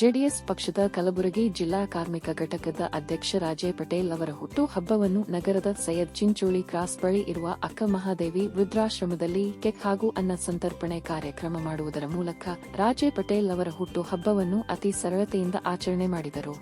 JDS ಪಕ್ಷದ ಕಲಬುರಗಿ ಜಿಲ್ಲಾ ಕಾರ್ಮಿಕ ಘಟಕದ ಅಧ್ಯಕ್ಷ ರಾಜೇ ಪಟೇಲ್ ಅವರ ಹುಟ್ಟು ಹಬ್ಬವನ್ನು ನಗರದ ಸೈಯದ್ ಚಿಂಚೋಳಿ ಕ್ರಾಸ್ ಬಳಿ ಇರುವ ಅಕ್ಕ ಮಹಾದೇವಿ ವೃದ್ಧಾಶ್ರಮದಲ್ಲಿ ಕೆಕ್ ಹಾಗೂ ಅನ್ನ ಸಂತರ್ಪಣೆ ಕಾರ್ಯಕ್ರಮ ಮಾಡುವುದರ ಮೂಲಕ ರಾಜೇ ಪಟೇಲ್ ಅವರ ಹುಟ್ಟು ಹಬ್ಬವನ್ನು ಅತಿ ಸರಳತೆಯಿಂದ ಆಚರಣೆ ಮಾಡಿದರು.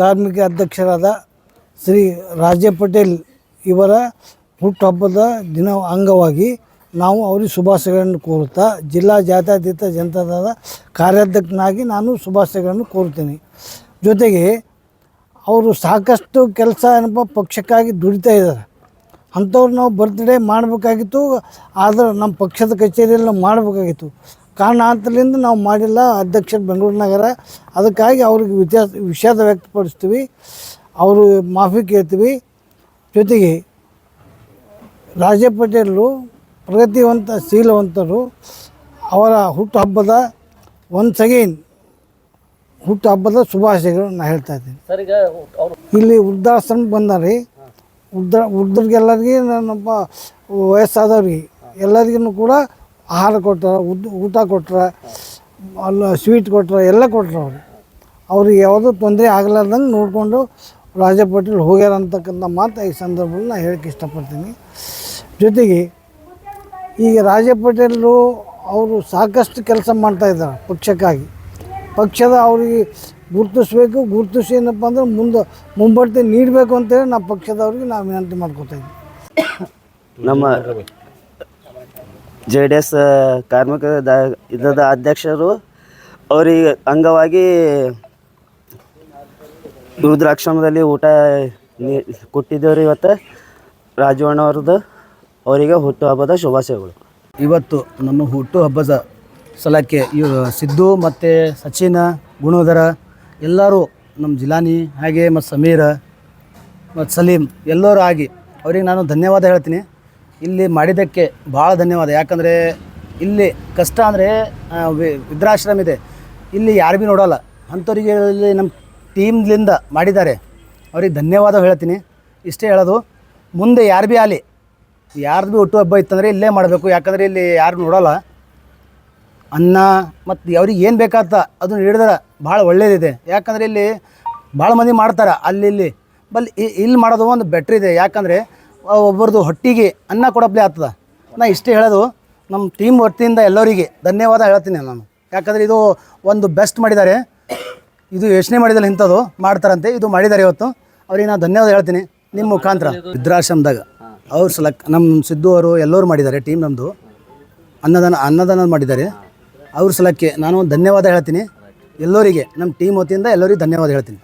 ಕಾರ್ಮಿಕ ಅಧ್ಯಕ್ಷರಾದ ಶ್ರೀ ರಾಜೇ ಪಟೇಲ್ ಇವರ ಹುಟ್ಟುಹಬ್ಬದ ದಿನ ಅಂಗವಾಗಿ ನಾವು ಅವರಿಗೆ ಶುಭಾಶಯಗಳನ್ನು ಕೋರುತ್ತಾ ಜಿಲ್ಲಾ ಜಾತ್ಯತೀತ ಜನತಾದಳದ ಕಾರ್ಯಾಧ್ಯಕ್ಷನಾಗಿ ನಾನು ಶುಭಾಶಯಗಳನ್ನು ಕೋರುತ್ತೇನೆ. ಜೊತೆಗೆ ಅವರು ಸಾಕಷ್ಟು ಕೆಲಸ ಏನಪ್ಪ ಪಕ್ಷಕ್ಕಾಗಿ ದುಡಿತಾ ಇದ್ದಾರೆ. ಅಂಥವ್ರು ನಾವು ಬರ್ತ್ಡೇ ಮಾಡಬೇಕಾಗಿತ್ತು, ಆದರೆ ನಮ್ಮ ಪಕ್ಷದ ಕಚೇರಿಯಲ್ಲಿ ನಾವು ಮಾಡಬೇಕಾಗಿತ್ತು. ಕಾರಣಾಂತರದಿಂದ ನಾವು ಮಾಡಿಲ್ಲ ಅಧ್ಯಕ್ಷರು ಬೆಂಗಳೂರು ನಗರ. ಅದಕ್ಕಾಗಿ ಅವ್ರಿಗೆ ವ್ಯತ್ಯಾಸ ವಿಷಾದ ವ್ಯಕ್ತಪಡಿಸ್ತೀವಿ. ಅವರು ಮಾಫಿ ಕೇಳ್ತೀವಿ. ಜೊತೆಗೆ ರಾಜೇ ಪಟೇಲರು ಪ್ರಗತಿವಂತ ಶೀಲವಂತರು ಅವರ ಹುಟ್ಟುಹಬ್ಬದ ಒನ್ಸ್ ಅಗೇನ್ ಹುಟ್ಟುಹಬ್ಬದ ಶುಭಾಶಯಗಳು ನಾನು ಹೇಳ್ತಾ ಇದ್ದೀನಿ. ಇಲ್ಲಿ ವೃದ್ಧಾಶ್ರಮಕ್ಕೆ ಬಂದಾರೆ. ವೃದ್ಧ ವೃದ್ಧರಿಗೆಲ್ಲರಿಗೆ ನನ್ನಪ್ಪ ವಯಸ್ಸಾದವ್ರಿಗೆ ಎಲ್ಲರಿಗೂ ಕೂಡ ಆಹಾರ ಕೊಟ್ಟರೆ ಊಟ ಕೊಟ್ಟರೆ ಅಲ್ಲ ಸ್ವೀಟ್ ಕೊಟ್ಟರೆ ಎಲ್ಲ ಕೊಟ್ಟರು ಅವರು. ಅವ್ರಿಗೆ ಯಾವುದೂ ತೊಂದರೆ ಆಗಲಾರ್ದಂಗೆ ನೋಡಿಕೊಂಡು ರಾಜ ಹೋಗ್ಯಾರ ಅಂತಕ್ಕಂಥ ಮಾತು ಈ ಸಂದರ್ಭದಲ್ಲಿ ನಾನು ಹೇಳಕ್ಕೆ ಇಷ್ಟಪಡ್ತೀನಿ. ಜೊತೆಗೆ ಈಗ ರಾಜ ಪಟೇಲರು ಅವರು ಸಾಕಷ್ಟು ಕೆಲಸ ಮಾಡ್ತಾಯಿದ್ದಾರೆ ಪಕ್ಷಕ್ಕಾಗಿ. ಪಕ್ಷದ ಅವರಿಗೆ ಗುರುತಿಸ್ಬೇಕು, ಗುರುತಿಸಿ ಏನಪ್ಪ ಅಂದ್ರೆ ಮುಂದೆ, ಮುಂಬಡ್ತಿ ನೀಡಬೇಕು ಅಂತೇಳಿ ನಾವು ಪಕ್ಷದವ್ರಿಗೆ ನಾವು ವಿನಂತಿ ಮಾಡ್ಕೋತಾ ಇದ್ದೀವಿ ನಮ್ಮ ಜೆ ಡಿ ಎಸ್ ಕಾರ್ಮಿಕ ದ- ಅಧ್ಯಕ್ಷರು ಅವರಿಗೆ ಅಂಗವಾಗಿ ರುದ್ರಾಕ್ಷಮದಲ್ಲಿ ಊಟ ನೀ, ಕೊಟ್ಟಿದ್ದೇವ್ರಿ ಇವತ್ತು. ರಾಜವಣ್ಣವ್ರದ್ದು ಅವರಿಗೆ ಹುಟ್ಟುಹಬ್ಬದ ಶುಭಾಶಯಗಳು. ಇವತ್ತು ನಮ್ಮ ಹುಟ್ಟುಹಬ್ಬದ ಸಲಕ್ಕೆ ಇವ, ಸಿದ್ದು ಮತ್ತು ಸಚಿನ, ಗುಣೋದರ, ಎಲ್ಲರೂ ನಮ್ಮ ಜಿಲಾನಿ ಹಾಗೆ ಮತ್ತು ಸಮೀರ ಮತ್ತು ಸಲೀಂ ಎಲ್ಲರೂ ಆಗಿ ಅವರಿಗೆ ನಾನು ಧನ್ಯವಾದ ಹೇಳ್ತೀನಿ. ಇಲ್ಲಿ ಮಾಡಿದ್ದಕ್ಕೆ ಭಾಳ ಧನ್ಯವಾದ. ಯಾಕಂದರೆ ಇಲ್ಲಿ ಕಷ್ಟ ಅಂದರೆ ವೃದ್ಧಾಶ್ರಮ ಇದೆ. ಇಲ್ಲಿ ಯಾರು ಭೀ ನೋಡೋಲ್ಲ. ಅಂಥವ್ರಿಗೆ ಇಲ್ಲಿ ನಮ್ಮ ಟೀಮ್ಲಿಂದ ಮಾಡಿದ್ದಾರೆ. ಅವ್ರಿಗೆ ಧನ್ಯವಾದ ಹೇಳ್ತೀನಿ. ಇಷ್ಟೇ ಹೇಳೋದು, ಮುಂದೆ ಯಾರು ಭೀ ಆಗಲಿ, ಯಾರ್ದು ಭೀ ಹುಟ್ಟುಹಬ್ಬ ಇತ್ತಂದರೆ ಇಲ್ಲೇ ಮಾಡಬೇಕು. ಯಾಕಂದರೆ ಇಲ್ಲಿ ಯಾರು ನೋಡೋಲ್ಲ. ಅನ್ನ ಮತ್ತು ಅವ್ರಿಗೆ ಏನು ಬೇಕಾತ ಅದನ್ನ ಹಿಡಿದ್ರೆ ಭಾಳ ಒಳ್ಳೇದಿದೆ. ಯಾಕಂದರೆ ಇಲ್ಲಿ ಭಾಳ ಮಂದಿ ಮಾಡ್ತಾರೆ. ಅಲ್ಲಿ ಇಲ್ಲಿ ಬಲ್ ಇಲ್ಲಿ ಮಾಡೋದು ಒಂದು ಬೆಟ್ರ್ ಇದೆ. ಯಾಕಂದರೆ ಒಬ್ಬರದು ಹೊಟ್ಟಿಗೆ ಅನ್ನ ಕೊಡಪ್ಲೆ ಆಗ್ತದ. ನಾ ಇಷ್ಟೇ ಹೇಳೋದು ನಮ್ಮ ಟೀಮ್ ವರ್ತಿಯಿಂದ ಎಲ್ಲರಿಗೆ ಧನ್ಯವಾದ ಹೇಳ್ತೀನಿ ನಾನು. ಯಾಕಂದರೆ ಇದು ಒಂದು ಬೆಸ್ಟ್ ಮಾಡಿದ್ದಾರೆ. ಇದು ಯೋಚನೆ ಮಾಡಿದಲ್ಲಿ ಇಂಥದ್ದು ಮಾಡ್ತಾರಂತೆ, ಇದು ಮಾಡಿದ್ದಾರೆ ಇವತ್ತು. ಅವ್ರಿಗೆ ನಾನು ಧನ್ಯವಾದ ಹೇಳ್ತೀನಿ. ನಿಮ್ಮ ಮುಖಾಂತರ. ವೃದ್ಧಾಶ್ರಮದಾಗ ಅವ್ರ ಸಲಕ್ ನಮ್ಮ ಸಿದ್ದು ಅವರು ಎಲ್ಲರೂ ಮಾಡಿದ್ದಾರೆ ಟೀಮ್ ನಮ್ಮದು ಅನ್ನದಾನ ಅನ್ನದಾನ ಮಾಡಿದ್ದಾರೆ. ಅವ್ರ ಸಲಕ್ಕೆ ನಾನು ಧನ್ಯವಾದ ಹೇಳ್ತೀನಿ. ಎಲ್ಲರಿಗೆ ನಮ್ಮ ಟೀಮ್ ವತಿಯಿಂದ ಎಲ್ಲರಿಗೂ ಧನ್ಯವಾದ ಹೇಳ್ತೀನಿ.